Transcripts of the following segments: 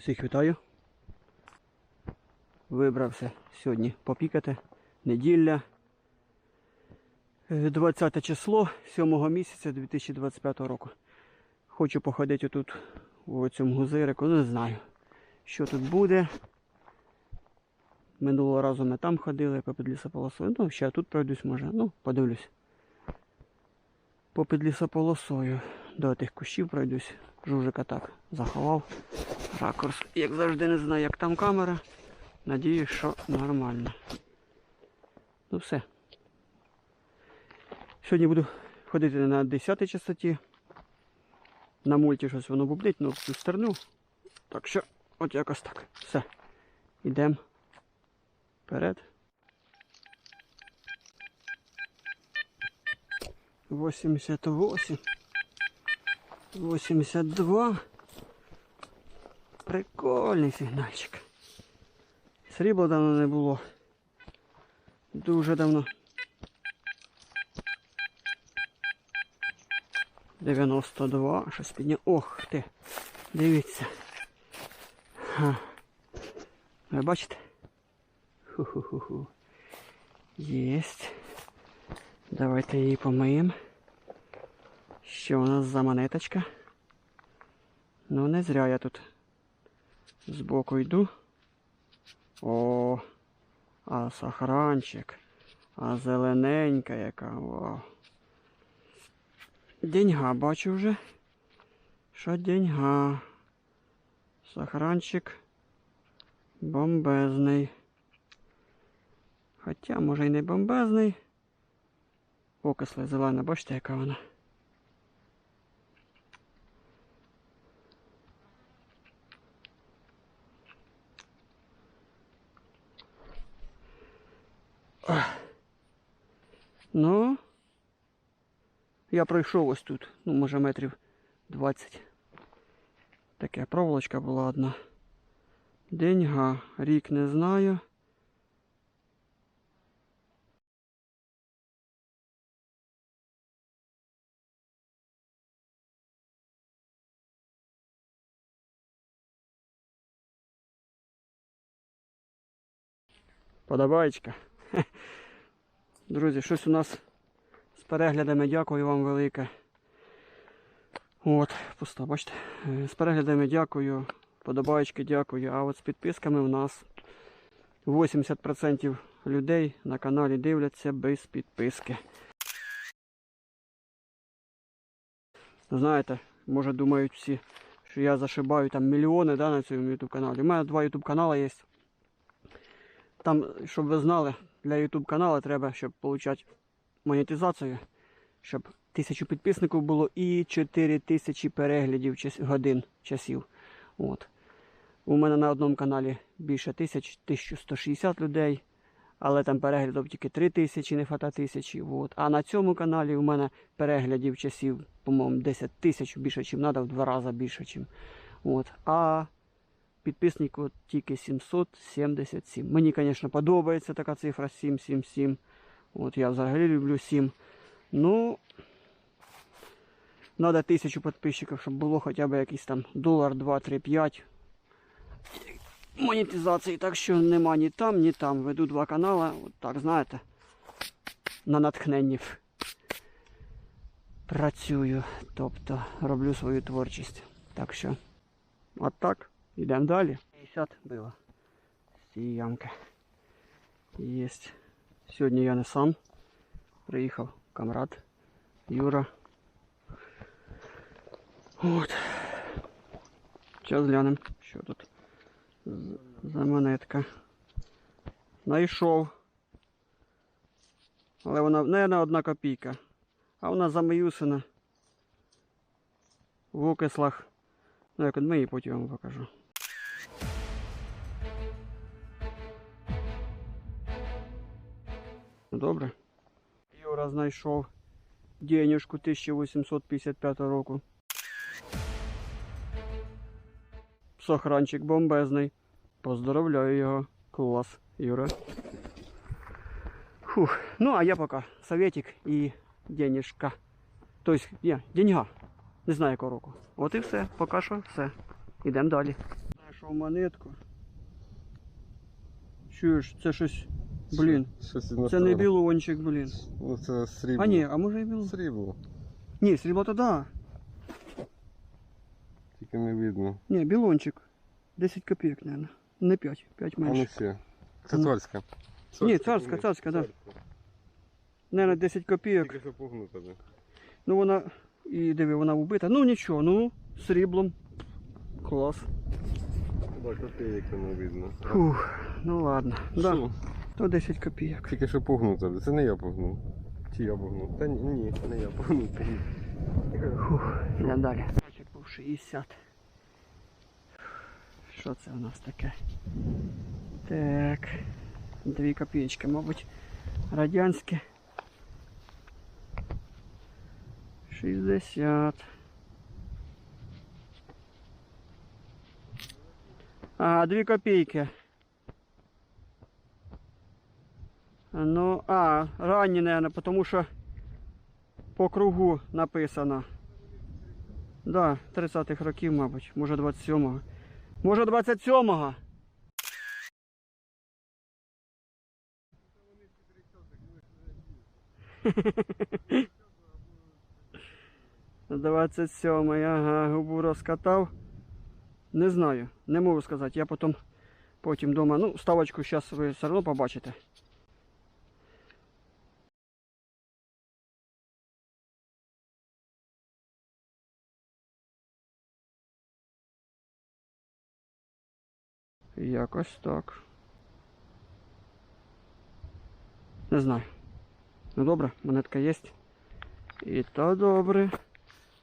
Всіх вітаю. Вибрався сьогодні попікати. Неділя. Е, 20 число 7 місяця 2025 року. Хочу походити тут у цьому гузирику. Не знаю, що тут буде. Минулого разу ми там ходили, попід лісополосою. Ну, ще тут пройдусь може. Ну, подивлюсь. Попід лісополосою. До тих кущів пройдусь. Жужика так заховав. Ракурс, як завжди, не знаю, як там камера. Надіюсь, що нормально. Ну все. Сьогодні буду ходити на 10 частоті. На мульті щось воно бубнить, ну в цю сторону. Так що, от якось так. Все. Йдемо вперед. 88. 82. Прикольний сигнальчик. Срібла давно не було. Дуже давно. 92. Щось підня. Ох ти. Дивіться. Ха. Ви бачите? Ху-ху-ху-ху. Єсть. Давайте її помиємо. Що у нас за монеточка? Ну, не зря я тут збоку йду. О, а сахранчик. А зелененька яка. Деньга бачу вже. Що деньга. Сахранчик бомбезний. Хоча, може і не бомбезний. Окисла зелена, бачите, яка вона. Ну, я пройшов ось тут, ну, може метрів 20. Така проволочка була одна. Деньга, рік не знаю. Подобаєчка. Друзі, щось у нас з переглядами дякую вам велике. От, пусто, бачите. Е, З переглядами дякую, подобаєчки дякую. А от з підписками у нас 80% людей на каналі дивляться без підписки. Знаєте, може думають всі, що я зашибаю там мільйони да, на цьому YouTube каналі. У мене два YouTube канали є. Там, щоб ви знали, для YouTube каналу треба, щоб отримати монетизацію, щоб тисячу підписників було і 4 тисячі переглядів годин часів. От. У мене на одному каналі більше тисяч, 1160 людей, але там переглядів тільки 3 тисячі, не фата тисячі. От. А на цьому каналі у мене переглядів часів, по-моєму, 10 тисяч більше, чим треба, в два рази більше, чим. От. А підписників тільки 777. Мені, звісно, подобається така цифра 777. От я взагалі люблю 7. Ну, треба тисячу підписчиків, щоб було хоча б якийсь там долар, 2, 3, 5 монетизації. Так що нема ні там, ні там. Веду два канали. От так, знаєте, на натхненні працюю. Тобто роблю свою творчість. Так що, от так. Йдемо далі. 50 було з цієї ямки. Єсть. Сьогодні я не сам. Приїхав камрад Юра. От. Зараз глянемо, що тут з- за монетка. Найшов. Але вона, не одна копійка. А вона замаюсена в окислах. Ну, як от ми її потім вам покажу. Добре. Юра знайшов денежку 1855 року. Сохранчик бомбезний. Поздоровляю його. Клас, Юра. Фух. Ну, а я пока советик і денежка. Тобто, ні, деньга. Не знаю якого року. От і все. Поки що все. Ідемо далі. Знайшов монетку. Чуєш, це щось. Блін. Щось Це не іностранне. білончик, блін. Ну це срібло. А ні, а може і біло. Срібло. Ні, срібло то да. Тільки не видно. Ні, білончик. 10 копійок, мабуть. Не 5, 5 А ну менше. все. Це Ну. царська. Ні, царська, царська, да. Наверное, 10 копійок. Тільки що погнута. да. Ну вона. І диви, вона вбита. Ну нічого, ну, сріблом. Клас. Да, копійок не видно. Фух, ну ладно. Да, Що? То 10 копійок. Тільки що погнута. Це не я погнув. Чи я погнув? Та ні, ні, не я погнув. Фух, йдемо далі. Бачик був 60. Що це у нас таке? Так. Дві копійки, мабуть, радянське. 60. А, дві копійки. Ну, а, ранні, наверное, потому що по кругу написано. Да, 30-х років, мабуть, може 27-го. Може 27-го. Двадцять сьомий, ага, губу розкатав. Не знаю, не можу сказати. Я потім, потім дома, ну, ставочку зараз ви все одно побачите. Якось так. Не знаю. Ну добре, монетка є. І то добре.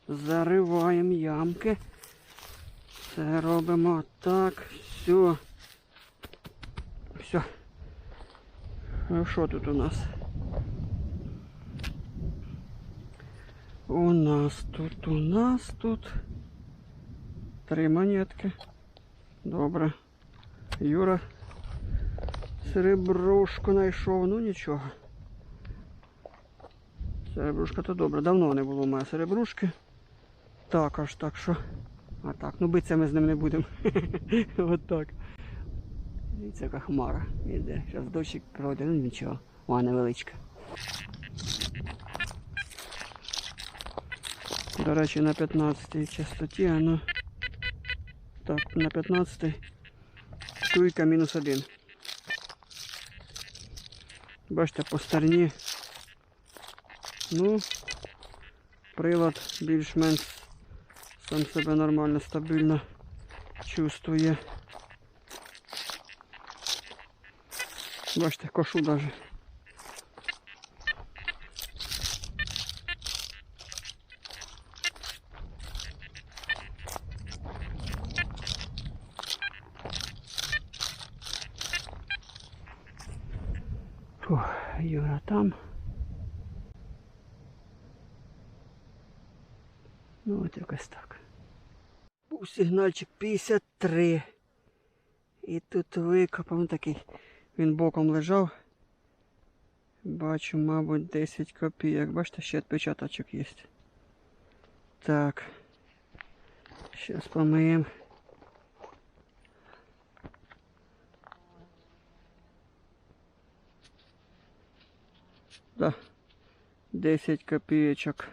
Зариваємо ямки. Це робимо так. Все. Все. Ну що тут у нас? У нас тут, у нас тут. Три монетки. Добре. Юра серебрушку знайшов, ну нічого. Серебрушка то добре. Давно не було у мене серебрушки. Також, так що. А так, ну битися ми з ним не будемо. От так. Дивіться, яка хмара іде. Зараз дощик пройде, ну нічого. Вона невеличка. До речі, на 15-й частоті, а ну. Так, на 15 Туйка мінус один. Бачите, по стороні. Ну, прилад більш-менш сам себе нормально, стабільно чувствує. Бачите, кошу даже. Фух, Юра там. Ну от якось так. Був сигнальчик 53. І тут викопав ну, такий. Він боком лежав. Бачу, мабуть, 10 копійок. Бачите, ще відпечаточок є. Так. Зараз помиємо. Да. 10 копійочок.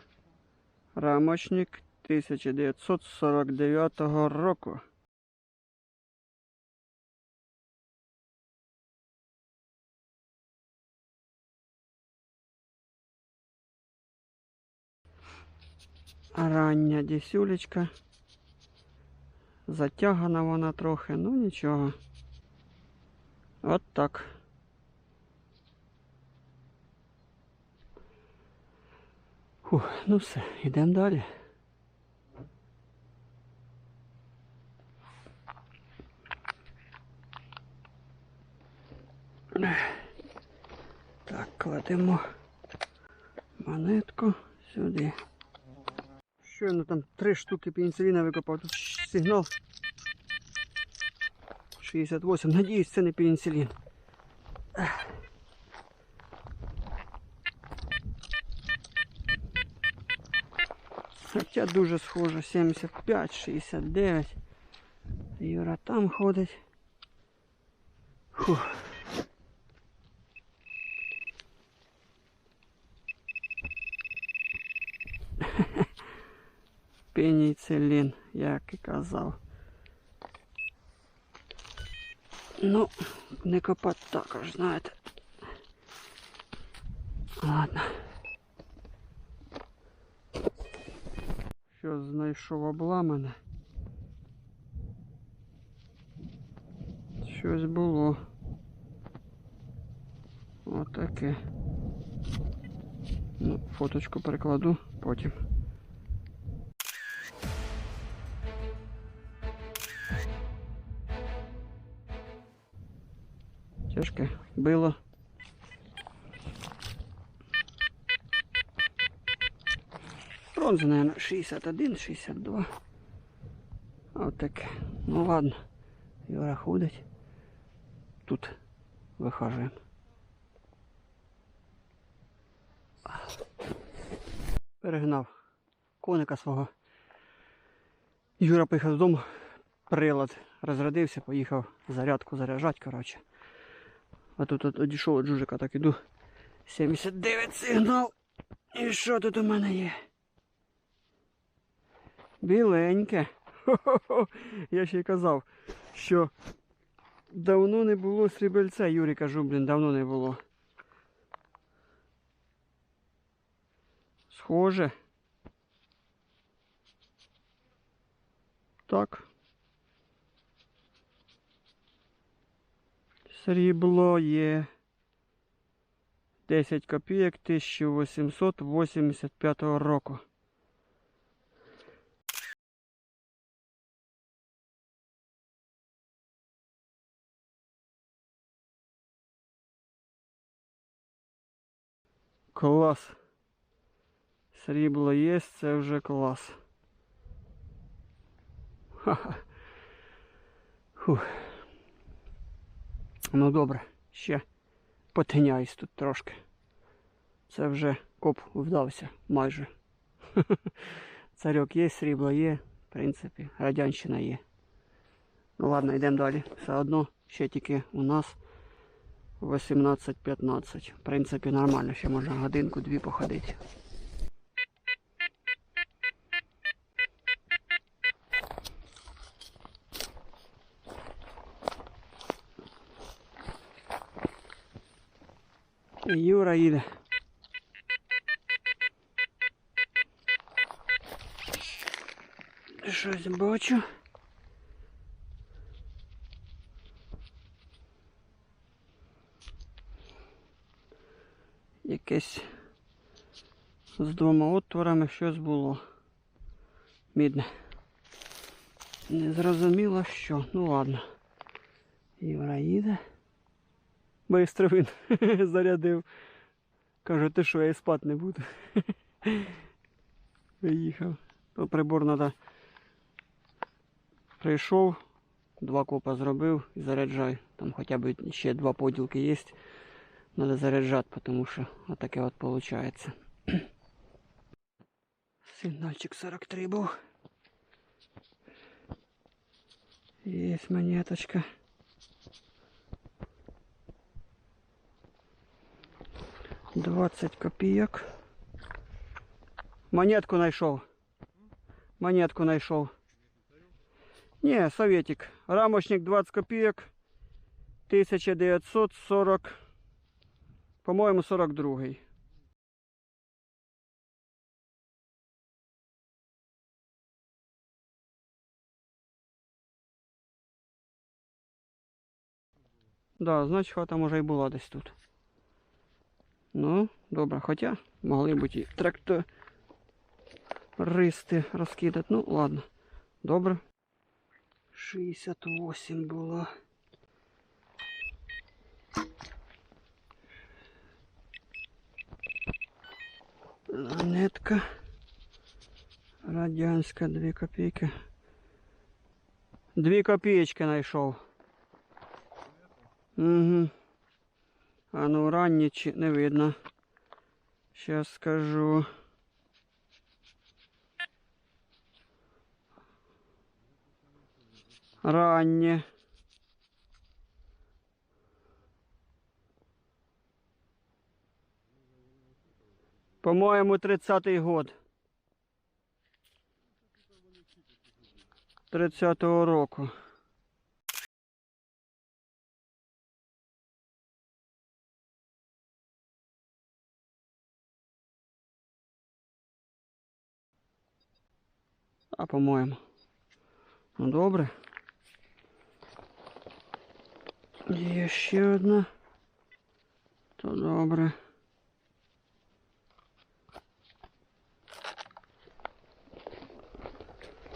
Рамочник 1949 року. Рання дісюлечка. Затягана вона трохи, ну нічого. От так. Фух, ну все, йдемо далі. Так, кладемо монетку сюди. Щойно там три штуки пеніциліна викопав. Тут сигнал 68. Надіюсь, це не пеніцилін. Хоча дуже схоже, 75, 69. Юра там ходить. Фух. Пеніцилін, як і казав. Ну, не копати також, знаєте. Ладно. Що знайшов обламане? Щось було. Отаке. Ну, фоточку перекладу потім. Тяжке було. Бронза, наверное, 61, 62. Вот так. Ну ладно. Юра ходить. Тут вихажуємо. Перегнав коника свого. Юра поїхав додому. Прилад розрядився, поїхав зарядку заряджати, коротше. А тут от одійшов від жужика, так іду. 79 сигнал. І що тут у мене є? Біленьке. Хо-хо-хо. Я ще й казав, що давно не було срібельця, Юрій кажу, блін, давно не було. Схоже. Так. Срібло є 10 копійок 1885 року. Клас. Срібло є, це вже клас. Ха-ха. Фух. Ну добре, ще потиняюсь тут трошки. Це вже коп вдався майже. Царьок є, срібло є, в принципі, радянщина є. Ну ладно, йдемо далі. Все одно ще тільки у нас 18.15. В принципі, нормально, ще можна годинку-дві походити. І Юра їде. Щось бачу. Якесь з двома отворами щось було. Мідне. Не зрозуміло що. Ну ладно. Юра їде. Бистро він зарядив. Каже, ти що, я і спати не буду. Виїхав. То прибор треба. Прийшов, два копа зробив і заряджай. Там хоча б ще два поділки є. Треба заряджати, тому що отаке от виходить. Сигнальчик 43 був. Є монеточка. Двадцать копеек. Монетку знайшов. Монетку знайшов. Не, советик. Рамочник 20 копеек. 1940. По-моєму, 42. Да, значить хата може і була десь тут. Ну, добре, хоча могли бути і трактористи розкидати. Ну, ладно. Добре. 68 було. Монетка. Радянська 2 копійки. Дві копієчки знайшов. Угу. А ну ранні чи не видно. Сейчас скажу. Раннє. По-моєму, 30-й год. 30-го року. А, по-моєму. Ну, добре. Є ще одна. То добре.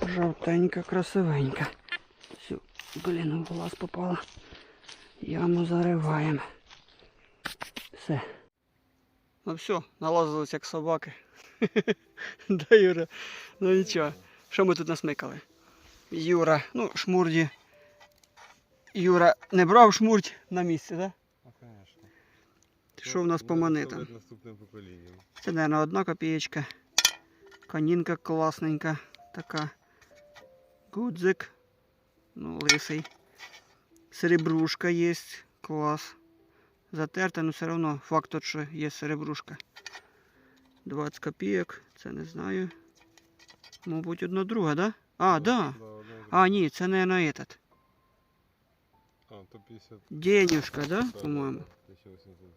Жовтенька, красивенька. Все, блін, в глаз попала. Яму зариваємо. Все. Ну все, налазились як собаки. да, Юра. Ну нічого. Що ми тут насмикали? Юра, ну, шмурді. Юра не брав шмурдь на місці, так? Да? А, звісно. Що в нас по монетам? Це, мабуть, одна копієчка. Конінка класненька така. Гудзик. Ну, лисий. Серебрушка є. Клас. Затерта, але все одно факт що є серебрушка. 20 копійок, це не знаю. Мабуть, одна друга, да? А, да. А, ні, це, мабуть, этот. А, то 50. Денюшка, да? По-моєму. да, 1800.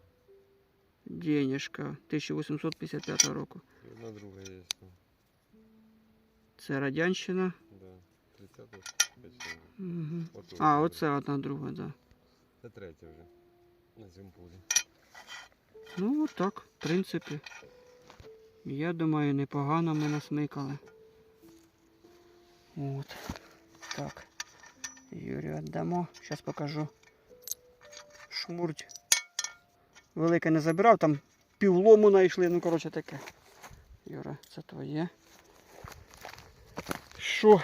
Денюшка 1855 року. Одна друга є. Це радянщина. Да. 30 почти. Угу. А, оце одна друга, да. Це третя вже. На зимпулі. Ну, так, в принципі. Я думаю, непогано ми насмикали. От. Так. Юрію віддамо. Зараз покажу. Шмурдь. Велике не забирав, там півлому знайшли, ну коротше таке. Юра, це твоє. Що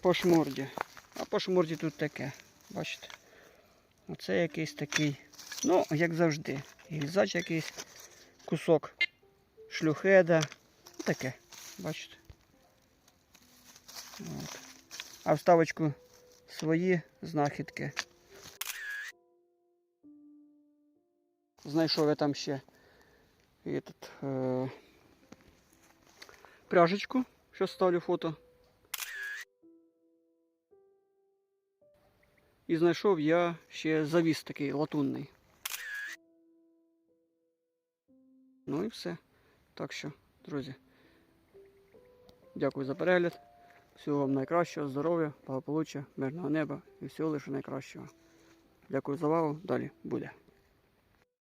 по шмурді? А по шмурді тут таке. Бачите? Оце якийсь такий. Ну, як завжди. Гільзач якийсь, кусок шлюхеда. Ну, таке, бачите. От. А вставочку свої знахідки. Знайшов я там ще этот, е- пряжечку. Зараз ставлю фото. І знайшов я ще завіс такий латунний. Ну і все. Так що, друзі, дякую за перегляд. Всього вам найкращого, здоров'я, благополуччя, мирного неба і всього лише найкращого. Дякую за увагу. Далі буде.